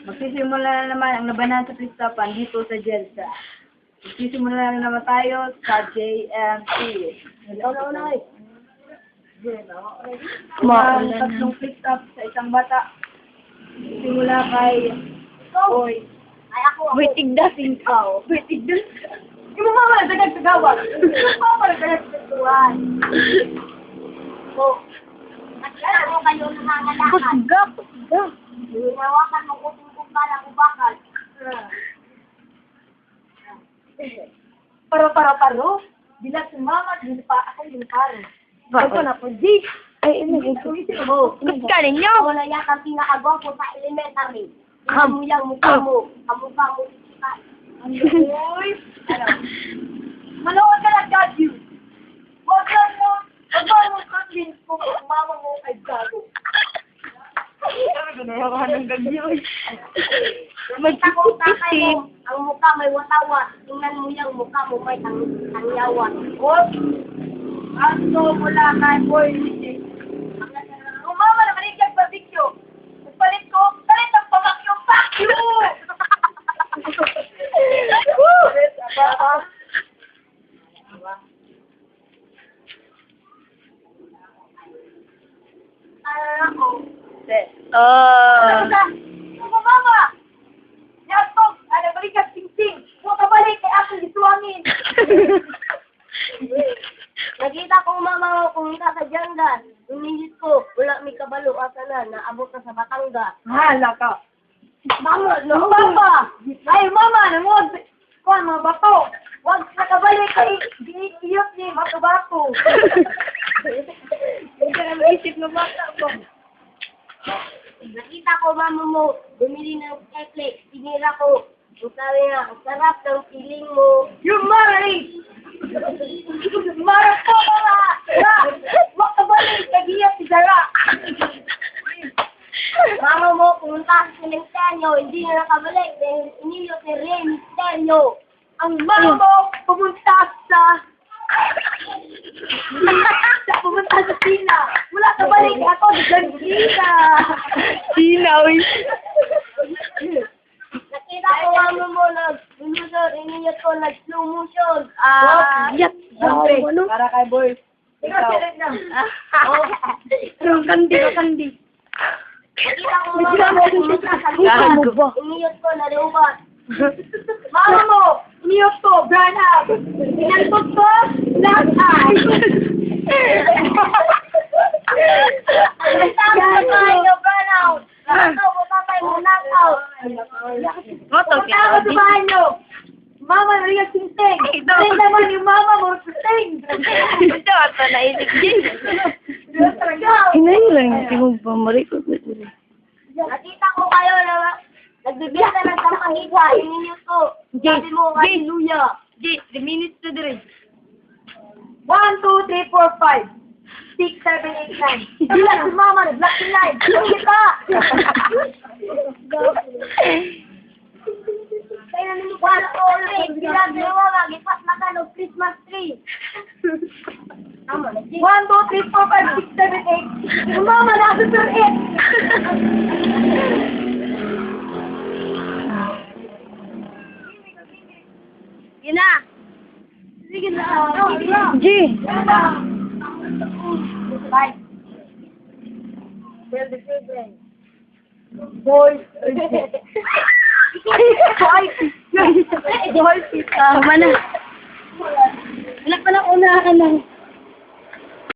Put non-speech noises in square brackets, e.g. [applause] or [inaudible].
Magsisimula na naman ang labanan sa Kristapan dito sa Jelsa. Magsisimula na naman tayo sa JMC. Ikaw na. Ma- Ang tatlong pick up sa isang bata. Simula kay Boy. Ay, ako, ako. Wait, tigdas. Ikaw. Wait, tignan. Yung mga mga nagdadag sa gawa. Yung mga mga tuwan. So, nakita mo kayo nangangalakad. Pusga, pusga. Hinawakan mo ko Paro-paro-paro. Bilang sumama, din pa ako yung paro. Ito na po, G. Ay, ina, ito. Mo. Kusga ninyo. Na yan ang pinakagwapo sa elementary. Yung mukha mo. Kamukha mo. Uy! Ano? Manood ka na, God you. Huwag lang mo, huwag mo mo convince kung mama mo ay gago. Nakita ko tatay mo. Ang mukha may watawat. Tingnan mo yung mukha mo may tang tangyawat. Huwag. Aso mula kay boy. Kung mama na maligyan pa video, magpalit ko, palit ang pamakyo, fuck you! Ah, ako. Ah. Ano mama? Yato, ano balikan sing-sing. Huwag ka balik kay ako lisuangin. Nakita ko mama ko pumunta sa Janggan. Inihit ko, wala may kabalo asa na, naabot na sa Batangas. Hala ka. Mama, No, mama! Ay, mama, namuod. Kuan, mga bato. Huwag na kabalik kay iyot ni bato-bato. Huwag ka na maisip na bata po. Nakita ko mama mo, bumili ng kekle, tinira ko. Nga, ang sarap ng feeling mo. You marry! [laughs] Mara po, mama! Ra! Huwag ka si Zara. [laughs] Mama mo, pumunta sa sementeryo, hindi na nakabalik dahil iniyot ni Rey Misterio. Ang mama mo pumunta sa... sa [laughs] pumunta sa China. Wala ka balik ako sa China. Sinaw. Nakita ko mama mo na lulusod, iniyot ko nag slow motion. Ah, Yat. Sabi, Ano? para kay boy. Ikaw. [laughs] Ang kandi ka kandi. Nakita ko lupa. ba? Iniyot ko na lubat. Mama mo, niyot ko, brown up. Inantot ko, black eye. Ang sabi ko kayo, burnout. Ikaw, patay mo, knockout. Moto Punta ako sa bahay niyo. Mama, Ito. Sing naman yung mama mo, sing. Ito, ito na isip G. Talaga. Hinahirang hindi mo ba marikot na ito. Nakita ko kayo na nagbibenta ng sampangita. Iniyot ko. Sabi mo, hallelujah. G, 3 minutes to the rin. One, two, three, four, five. Six, seven, eight, nine. Bilang si mama, nag-black si nine. Yung kita. Kaya na nimo one, two, three. Bilang dalawa, magipas na ka ng Christmas tree. Tama na, G. One, two, three, four, five, six, seven, eight. Mama, nasa sir eight. Yun na. Sige na. G. Bye. Well, the children. Boys. [laughs] [laughs] Boys. Boys. Tama na. Wala pa na una ka lang.